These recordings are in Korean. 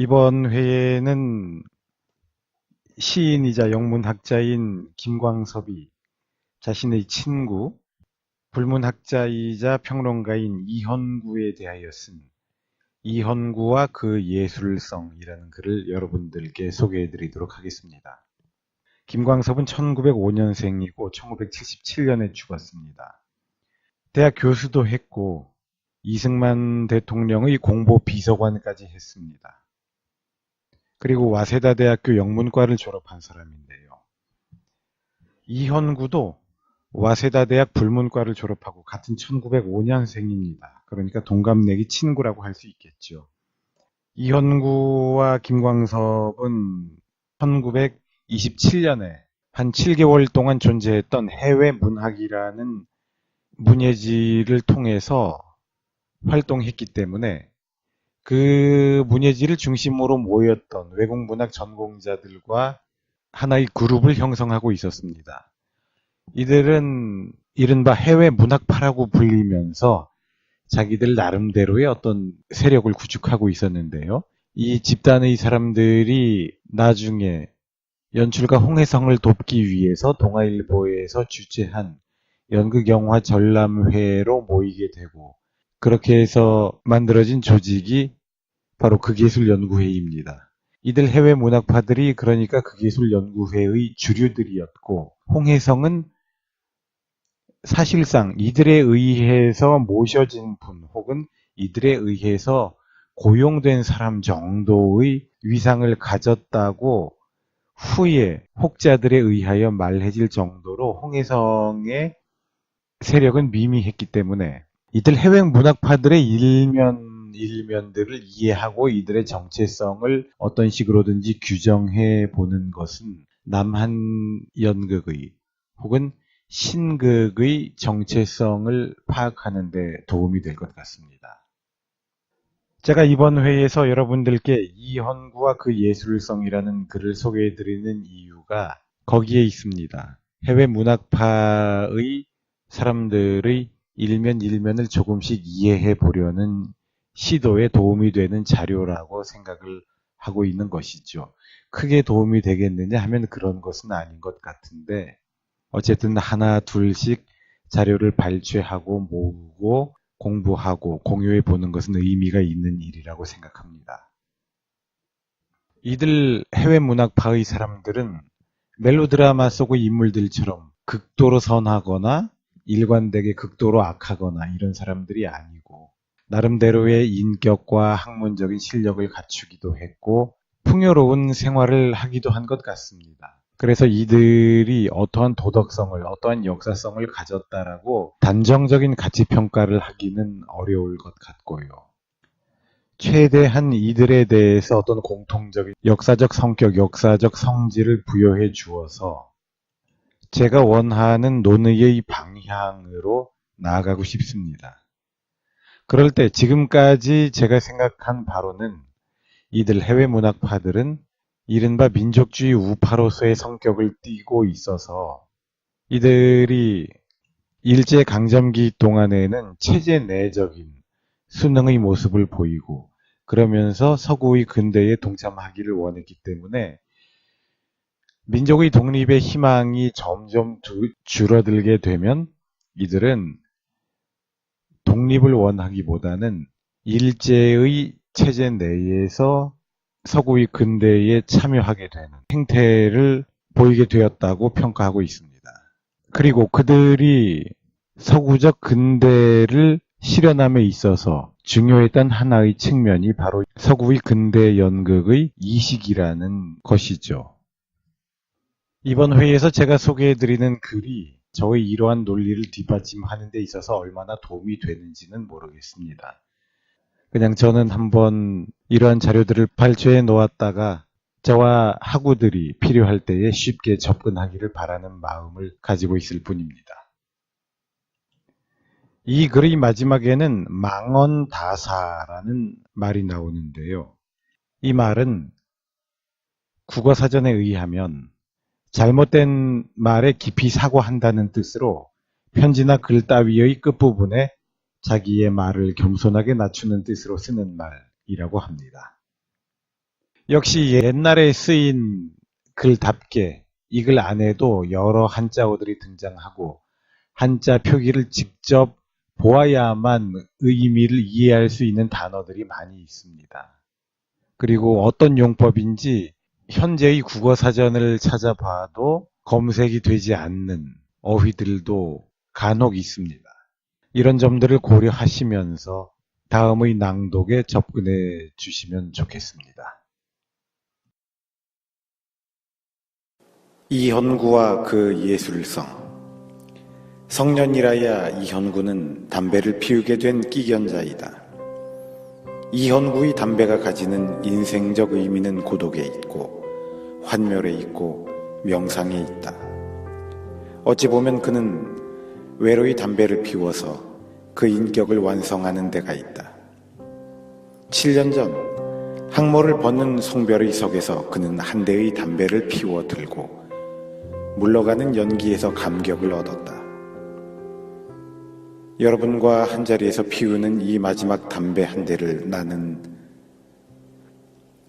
이번 회에는 시인이자 영문학자인 김광섭이 자신의 친구, 불문학자이자 평론가인 이현구에 대하여 쓴 이현구와 그 예술성이라는 글을 여러분들께 소개해 드리도록 하겠습니다. 김광섭은 1905년생이고 1977년에 죽었습니다. 대학 교수도 했고 이승만 대통령의 공보 비서관까지 했습니다. 그리고 와세다 대학교 영문과를 졸업한 사람인데요. 이현구도 와세다 대학 불문과를 졸업하고 같은 1905년생입니다. 그러니까 동갑내기 친구라고 할 수 있겠죠. 이현구와 김광섭은 1927년에 한 7개월 동안 존재했던 해외 문학이라는 문예지를 통해서 활동했기 때문에 그 문예지를 중심으로 모였던 외국 문학 전공자들과 하나의 그룹을 형성하고 있었습니다. 이들은 이른바 해외 문학파라고 불리면서 자기들 나름대로의 어떤 세력을 구축하고 있었는데요. 이 집단의 사람들이 나중에 연출가 홍해성을 돕기 위해서 동아일보에서 주최한 연극영화 전람회로 모이게 되고 그렇게 해서 만들어진 조직이 바로 극예술연구회입니다. 이들 해외 문학파들이 그러니까 극예술연구회의 주류들이었고 홍해성은 사실상 이들에 의해서 모셔진 분 혹은 이들에 의해서 고용된 사람 정도의 위상을 가졌다고 후에 혹자들에 의하여 말해질 정도로 홍해성의 세력은 미미했기 때문에 이들 해외 문학파들의 일면 일면들을 이해하고 이들의 정체성을 어떤 식으로든지 규정해 보는 것은 남한 연극의 혹은 신극의 정체성을 파악하는 데 도움이 될 것 같습니다. 제가 이번 회에서 여러분들께 이현구와 그 예술성이라는 글을 소개해 드리는 이유가 거기에 있습니다. 해외 문학파의 사람들의 일면 일면을 조금씩 이해해 보려는 시도에 도움이 되는 자료라고 생각을 하고 있는 것이죠. 크게 도움이 되겠느냐 하면 그런 것은 아닌 것 같은데 어쨌든 하나 둘씩 자료를 발췌하고 모으고 공부하고 공유해 보는 것은 의미가 있는 일이라고 생각합니다. 이들 해외 문학파의 사람들은 멜로드라마 속의 인물들처럼 극도로 선하거나 일관되게 극도로 악하거나 이런 사람들이 아니고 나름대로의 인격과 학문적인 실력을 갖추기도 했고 풍요로운 생활을 하기도 한 것 같습니다. 그래서 이들이 어떠한 도덕성을, 어떠한 역사성을 가졌다라고 단정적인 가치 평가를 하기는 어려울 것 같고요. 최대한 이들에 대해서 어떤 공통적인 역사적 성격, 역사적 성질을 부여해 주어서 제가 원하는 논의의 방향으로 나아가고 싶습니다. 그럴 때 지금까지 제가 생각한 바로는 이들 해외 문학파들은 이른바 민족주의 우파로서의 성격을 띠고 있어서 이들이 일제 강점기 동안에는 체제 내적인 수능의 모습을 보이고 그러면서 서구의 근대에 동참하기를 원했기 때문에 민족의 독립의 희망이 점점 두, 줄어들게 되면 이들은 독립을 원하기보다는 일제의 체제 내에서 서구의 근대에 참여하게 되는 행태를 보이게 되었다고 평가하고 있습니다. 그리고 그들이 서구적 근대를 실현함에 있어서 중요했던 하나의 측면이 바로 서구의 근대 연극의 이식이라는 것이죠. 이번 회의에서 제가 소개해드리는 글이 저의 이러한 논리를 뒷받침하는 데 있어서 얼마나 도움이 되는지는 모르겠습니다. 그냥 저는 한번 이러한 자료들을 발췌해 놓았다가 저와 학우들이 필요할 때에 쉽게 접근하기를 바라는 마음을 가지고 있을 뿐입니다. 이 글의 마지막에는 망언다사라는 말이 나오는데요. 이 말은 국어사전에 의하면 잘못된 말에 깊이 사과한다는 뜻으로 편지나 글 따위의 끝부분에 자기의 말을 겸손하게 낮추는 뜻으로 쓰는 말이라고 합니다. 역시 옛날에 쓰인 글답게 이 글 안에도 여러 한자어들이 등장하고 한자 표기를 직접 보아야만 의미를 이해할 수 있는 단어들이 많이 있습니다. 그리고 어떤 용법인지 현재의 국어 사전을 찾아봐도 검색이 되지 않는 어휘들도 간혹 있습니다. 이런 점들을 고려하시면서 다음의 낭독에 접근해 주시면 좋겠습니다. 이현구와 그 예술성 성년이라야 이현구는 담배를 피우게 된 끼견자이다. 이현구의 담배가 가지는 인생적 의미는 고독에 있고 환멸에 있고 명상에 있다. 어찌 보면 그는 외로이 담배를 피워서 그 인격을 완성하는 데가 있다. 7년 전 항모를 벗는 송별의 석에서 그는 한 대의 담배를 피워 들고 물러가는 연기에서 감격을 얻었다. 여러분과 한 자리에서 피우는 이 마지막 담배 한 대를 나는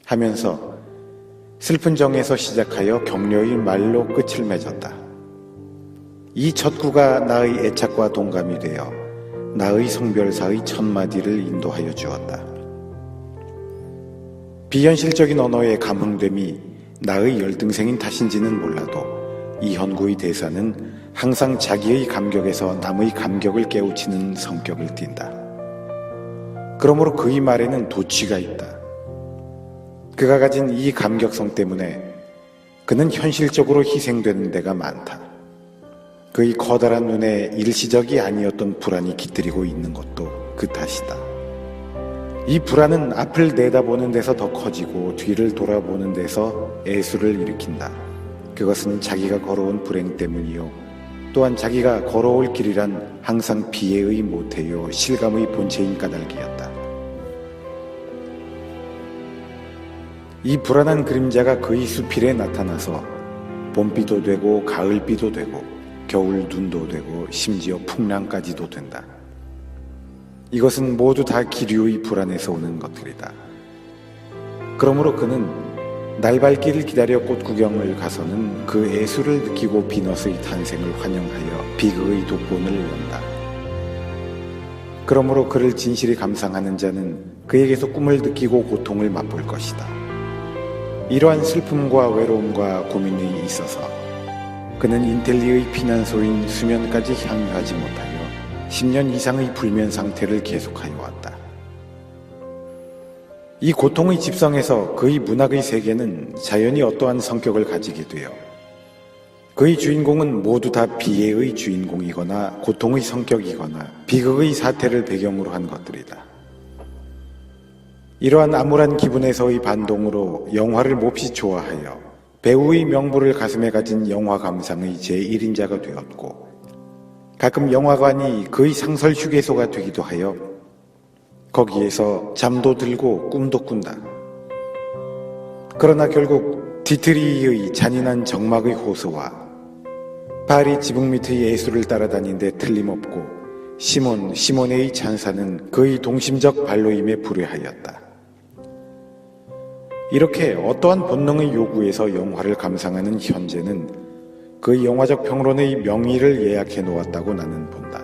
하면서 슬픈 정에서 시작하여 격려의 말로 끝을 맺었다. 이 첫구가 나의 애착과 동감이 되어 나의 성별사의 첫마디를 인도하여 주었다. 비현실적인 언어의 감흥됨이 나의 열등생인 탓인지는 몰라도 이현구의 대사는 항상 자기의 감격에서 남의 감격을 깨우치는 성격을 띈다. 그러므로 그의 말에는 도취가 있다. 그가 가진 이 감격성 때문에 그는 현실적으로 희생되는 데가 많다. 그의 커다란 눈에 일시적이 아니었던 불안이 깃들이고 있는 것도 그 탓이다. 이 불안은 앞을 내다보는 데서 더 커지고 뒤를 돌아보는 데서 애수를 일으킨다. 그것은 자기가 걸어온 불행 때문이요. 또한 자기가 걸어올 길이란 항상 비애의 모태요 실감의 본체인 까닭이었다. 이 불안한 그림자가 그의 수필에 나타나서 봄비도 되고 가을비도 되고 겨울 눈도 되고 심지어 풍랑까지도 된다. 이것은 모두 다 기류의 불안에서 오는 것들이다. 그러므로 그는 날발길을 기다려 꽃 구경을 가서는 그 애수를 느끼고 비너스의 탄생을 환영하여 비극의 독본을 연다. 그러므로 그를 진실히 감상하는 자는 그에게서 꿈을 느끼고 고통을 맛볼 것이다. 이러한 슬픔과 외로움과 고민이 있어서 그는 인텔리의 피난소인 수면까지 향유하지 못하여 10년 이상의 불면 상태를 계속하여 왔다. 이 고통의 집성에서 그의 문학의 세계는 자연히 어떠한 성격을 가지게 되어 그의 주인공은 모두 다 비애의 주인공이거나 고통의 성격이거나 비극의 사태를 배경으로 한 것들이다. 이러한 암울한 기분에서의 반동으로 영화를 몹시 좋아하여 배우의 명부를 가슴에 가진 영화 감상의 제1인자가 되었고 가끔 영화관이 그의 상설 휴게소가 되기도 하여 거기에서 잠도 들고 꿈도 꾼다. 그러나 결국 디트리의 잔인한 정막의 호소와 파리 지붕 밑의 예술을 따라다닌 데 틀림없고 시몬, 시모네의 찬사는 그의 동심적 발로임에 불회하였다. 이렇게 어떠한 본능의 요구에서 영화를 감상하는 현재는 그 영화적 평론의 명의를 예약해 놓았다고 나는 본다.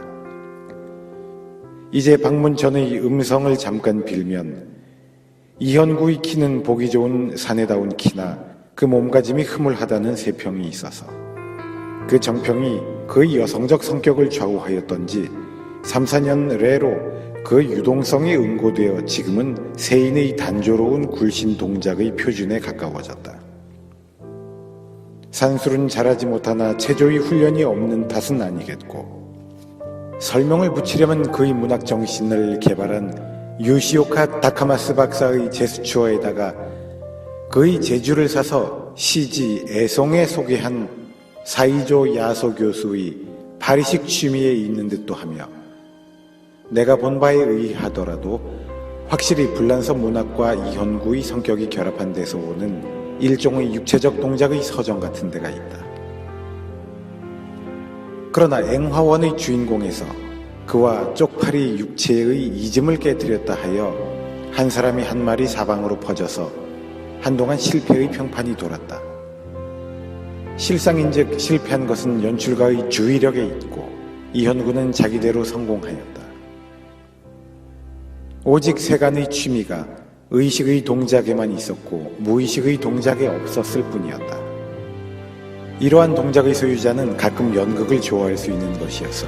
이제 방문 전의 음성을 잠깐 빌면 이현구의 키는 보기 좋은 사내다운 키나 그 몸가짐이 흐물하다는 세평이 있어서 그 정평이 그의 여성적 성격을 좌우하였던지 3, 4년 레로 그 유동성이 응고되어 지금은 세인의 단조로운 굴신 동작의 표준에 가까워졌다. 산술은 잘하지 못하나 체조의 훈련이 없는 탓은 아니겠고 설명을 붙이려면 그의 문학 정신을 개발한 유시오카 다카마스 박사의 제스처에다가 그의 제주를 사서 시지 애송에 소개한 사이조 야소 교수의 파리식 취미에 있는 듯도 하며 내가 본 바에 의하더라도 확실히 불란서 문학과 이현구의 성격이 결합한 데서 오는 일종의 육체적 동작의 서정 같은 데가 있다. 그러나 앵화원의 주인공에서 그와 쪽팔이 육체의 이즘을 깨뜨렸다 하여 한 사람이 한 말이 사방으로 퍼져서 한동안 실패의 평판이 돌았다. 실상인즉 실패한 것은 연출가의 주의력에 있고 이현구는 자기대로 성공하였다. 오직 세간의 취미가 의식의 동작에만 있었고 무의식의 동작에 없었을 뿐이었다. 이러한 동작의 소유자는 가끔 연극을 좋아할 수 있는 것이어서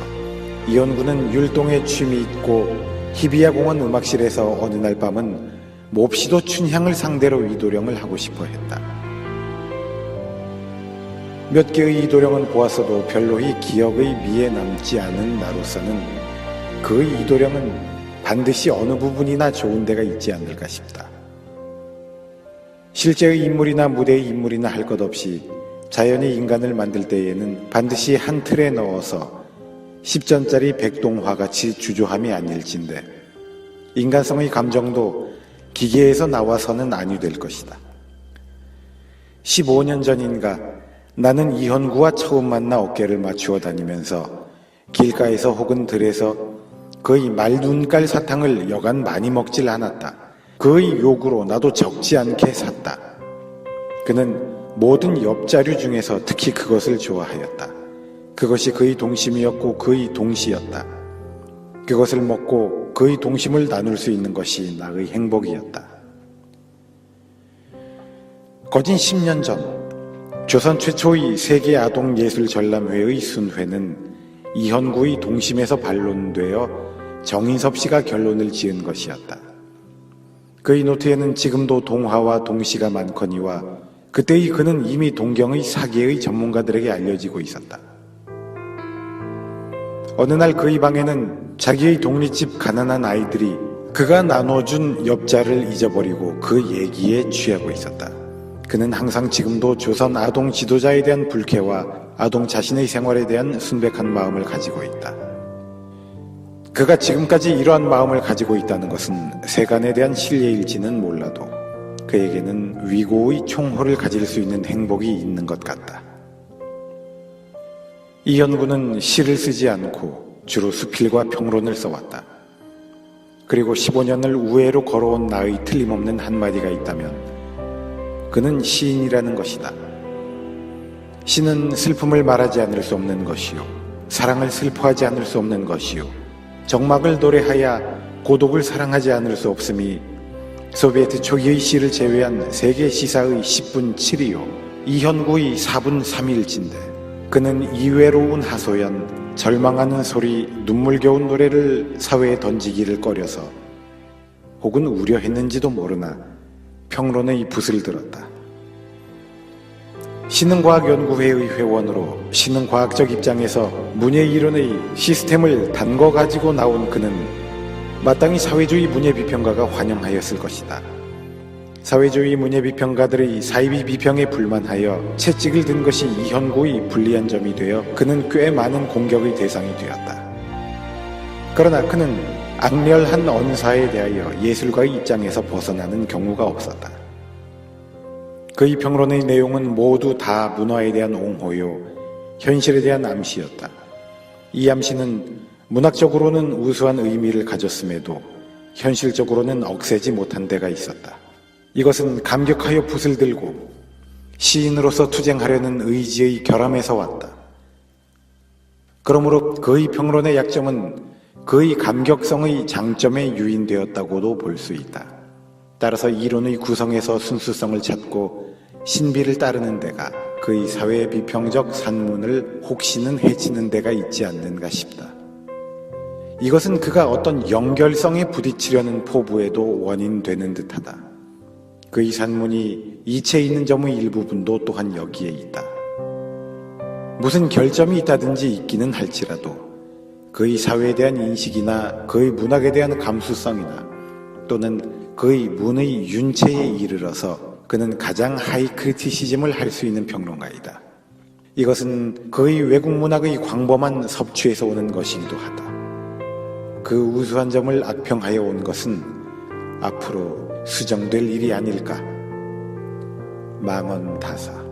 이현구는 율동에 취미 있고 히비야 공원 음악실에서 어느 날 밤은 몹시도 춘향을 상대로 이도령을 하고 싶어 했다. 몇 개의 이도령은 보았어도 별로 이 기억의 미에 남지 않은 나로서는 그 이도령은 반드시 어느 부분이나 좋은 데가 있지 않을까 싶다. 실제의 인물이나 무대의 인물이나 할 것 없이 자연이 인간을 만들 때에는 반드시 한 틀에 넣어서 10전짜리 백동화 같이 주조함이 아닐진데 인간성의 감정도 기계에서 나와서는 아니 될 것이다. 15년 전인가 나는 이현구와 처음 만나 어깨를 맞추어 다니면서 길가에서 혹은 들에서 거의 말눈깔 사탕을 여간 많이 먹질 않았다. 그의 요구로 나도 적지 않게 샀다. 그는 모든 엽자류 중에서 특히 그것을 좋아하였다. 그것이 그의 동심이었고 그의 동시였다. 그것을 먹고 그의 동심을 나눌 수 있는 것이 나의 행복이었다. 거진 10년 전 조선 최초의 세계 아동 예술 전람회의 순회는 이현구의 동심에서 반론되어 정인섭 씨가 결론을 지은 것이었다. 그의 노트에는 지금도 동화와 동시가 많거니와 그때의 그는 이미 동경의 사계의 전문가들에게 알려지고 있었다. 어느 날 그의 방에는 자기의 독립집 가난한 아이들이 그가 나눠준 엽자를 잊어버리고 그 얘기에 취하고 있었다. 그는 항상 지금도 조선 아동 지도자에 대한 불쾌와 아동 자신의 생활에 대한 순백한 마음을 가지고 있다. 그가 지금까지 이러한 마음을 가지고 있다는 것은 세간에 대한 신뢰일지는 몰라도 그에게는 위고의 총호를 가질 수 있는 행복이 있는 것 같다. 이현구는 시를 쓰지 않고 주로 수필과 평론을 써왔다. 그리고 15년을 우회로 걸어온 나의 틀림없는 한마디가 있다면 그는 시인이라는 것이다. 시는 슬픔을 말하지 않을 수 없는 것이요. 사랑을 슬퍼하지 않을 수 없는 것이요. 정막을 노래하여 고독을 사랑하지 않을 수 없음이 소비에트 초기의 시를 제외한 세계 시사의 10분 7이요. 이현구의 4분 3일진데 그는 이외로운 하소연, 절망하는 소리, 눈물겨운 노래를 사회에 던지기를 꺼려서 혹은 우려했는지도 모르나 평론의 붓을 들었다. 신흥과학연구회의 회원으로 신흥과학적 입장에서 문예 이론의 시스템을 단거 가지고 나온 그는 마땅히 사회주의 문예 비평가가 환영하였을 것이다. 사회주의 문예 비평가들의 사이비 비평에 불만하여 채찍을 든 것이 이현고의 불리한 점이 되어 그는 꽤 많은 공격의 대상이 되었다. 그러나 그는 악렬한 언사에 대하여 예술가의 입장에서 벗어나는 경우가 없었다. 그의 평론의 내용은 모두 다 문화에 대한 옹호요, 현실에 대한 암시였다. 이 암시는 문학적으로는 우수한 의미를 가졌음에도 현실적으로는 억세지 못한 데가 있었다. 이것은 감격하여 붓을 들고 시인으로서 투쟁하려는 의지의 결함에서 왔다. 그러므로 그의 평론의 약점은 그의 감격성의 장점에 유인되었다고도 볼 수 있다. 따라서 이론의 구성에서 순수성을 찾고 신비를 따르는 데가 그의 사회 비평적 산문을 혹시는 해치는 데가 있지 않는가 싶다. 이것은 그가 어떤 연결성에 부딪히려는 포부에도 원인되는 듯하다. 그의 산문이 이체 있는 점의 일부분도 또한 여기에 있다. 무슨 결점이 있다든지 있기는 할지라도 그의 사회에 대한 인식이나 그의 문학에 대한 감수성이나 또는 그의 문의 윤체에 이르러서 그는 가장 하이 크리티시즘을 할 수 있는 평론가이다. 이것은 그의 외국 문학의 광범한 섭취에서 오는 것이기도 하다. 그 우수한 점을 악평하여 온 것은 앞으로 수정될 일이 아닐까. 망언 다사.